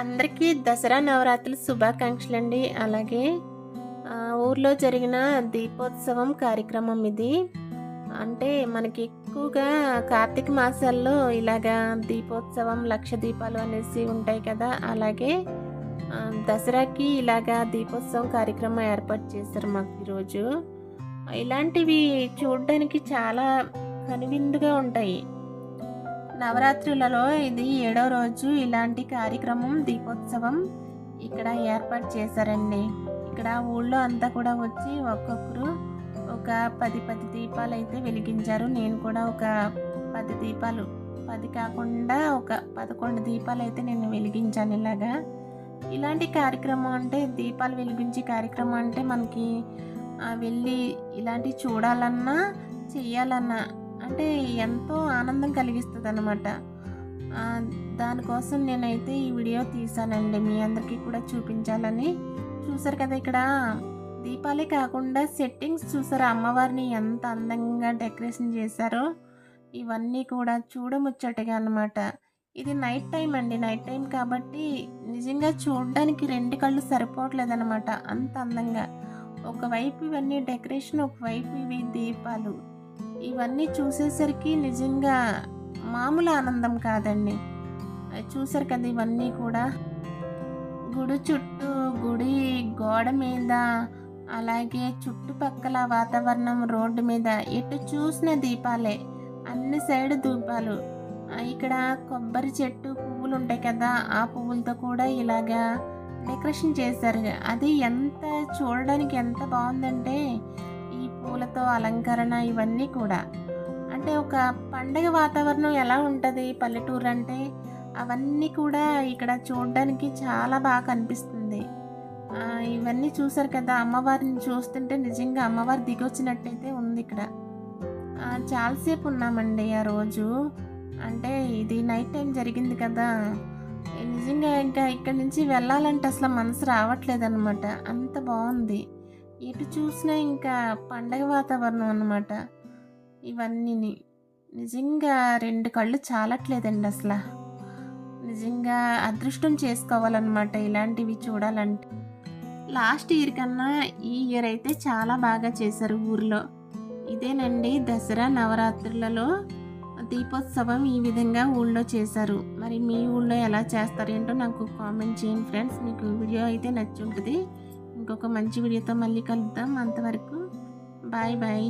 అందరికీ దసరా నవరాత్రులు శుభాకాంక్షలు అండి అలాగే ఊర్లో జరిగిన దీపోత్సవం కార్యక్రమం ఇది. అంటే మనకి ఎక్కువగా కార్తీక మాసాల్లో ఇలాగా దీపోత్సవం లక్ష దీపాలు అనేసి ఉంటాయి కదా. అలాగే దసరాకి ఇలాగా దీపోత్సవం కార్యక్రమం ఏర్పాటు చేశారు మాకు ఈరోజు. ఇలాంటివి చూడడానికి చాలా కనువిందుగా ఉంటాయి. నవరాత్రులలో ఇది ఏడో రోజు ఇలాంటి కార్యక్రమం దీపోత్సవం ఇక్కడ ఏర్పాటు చేశారండి. ఇక్కడ ఊళ్ళో అంతా కూడా వచ్చి ఒక్కొక్కరు ఒక పది పది దీపాలు అయితే వెలిగించారు. నేను కూడా ఒక పది దీపాలు పది కాకుండా ఒక పదకొండు దీపాలు అయితే నేను వెలిగించాను ఇలాగా. ఇలాంటి కార్యక్రమం అంటే దీపాలు వెలిగించే కార్యక్రమం అంటే మనకి వెళ్ళి ఇలాంటి చూడాలన్నా చేయాలన్నా అంటే ఎంతో ఆనందం కలిగిస్తుంది అనమాట దానికోసం నేనైతే ఈ వీడియో తీసానండి. మీ అందరికీ కూడా చూపించాలని. చూసారు కదా ఇక్కడ? దీపాలే కాకుండా సెట్టింగ్స్ చూసారు? అమ్మవారిని ఎంత అందంగా డెకరేషన్ చేశారో. ఇవన్నీ కూడా చూడముచ్చటగా అనమాట ఇది నైట్ టైం అండి. నైట్ టైం కాబట్టి నిజంగా చూడడానికి రెండు కళ్ళు సరిపోవట్లేదు అనమాట అంత అందంగా. ఒకవైపు ఇవన్నీ డెకరేషన్ ఒకవైపు ఇవి దీపాలు. ఇవన్నీ చూసేసరికి నిజంగా మామూలు ఆనందం కాదండి. చూసారు కదా ఇవన్నీ కూడా. గుడి చుట్టూ గుడి గోడ మీద అలాగే చుట్టుపక్కల వాతావరణం రోడ్డు మీద ఎటు చూసిన దీపాలే. అన్ని సైడ్ దీపాలు ఇక్కడ కొబ్బరి చెట్టు పువ్వులు ఉంటాయి కదా ఆ పువ్వులతో కూడా ఇలాగా డెకరేషన్ చేశారు. అది ఎంత చూడడానికి ఎంత బాగుందంటే పూలతో అలంకరణ ఇవన్నీ కూడా. అంటే ఒక పండగ వాతావరణం ఎలా ఉంటుంది పల్లెటూరు అంటే అవన్నీ కూడా ఇక్కడ చూడడానికి చాలా బాగా కనిపిస్తుంది. ఇవన్నీ చూసారు కదా అమ్మవారిని చూస్తుంటే నిజంగా అమ్మవారు దిగొచ్చినట్టయితే ఉంది ఇక్కడ. చాలాసేపు ఉన్నామండి ఆ రోజు. అంటే ఇది నైట్ టైం జరిగింది కదా. నిజంగా ఇంకా ఇక్కడ నుంచి వెళ్ళాలంటే అసలు మనసు రావట్లేదు అనమాట అంత బాగుంది. ఎటు చూసినా ఇంకా పండగ వాతావరణం అన్నమాట. ఇవన్నీ నిజంగా రెండు కళ్ళు చాలట్లేదండి అసలు. నిజంగా అదృష్టం చేసుకోవాలన్నమాట ఇలాంటివి చూడాలంటే. లాస్ట్ ఇయర్ కన్నా ఈ ఇయర్ అయితే చాలా బాగా చేశారు ఊర్లో. ఇదేనండి దసరా నవరాత్రులలో దీపోత్సవం ఈ విధంగా ఊళ్ళో చేశారు. మరి మీ ఊళ్ళో ఎలా చేస్తారు ఏంటో నాకు కామెంట్ చేయండి ఫ్రెండ్స్. మీకు వీడియో అయితే నచ్చి ఉంటుంది ఇంకొక మంచి వీడియోతో మళ్ళీ కలుద్దాం. అంతవరకు బాయ్ బాయ్.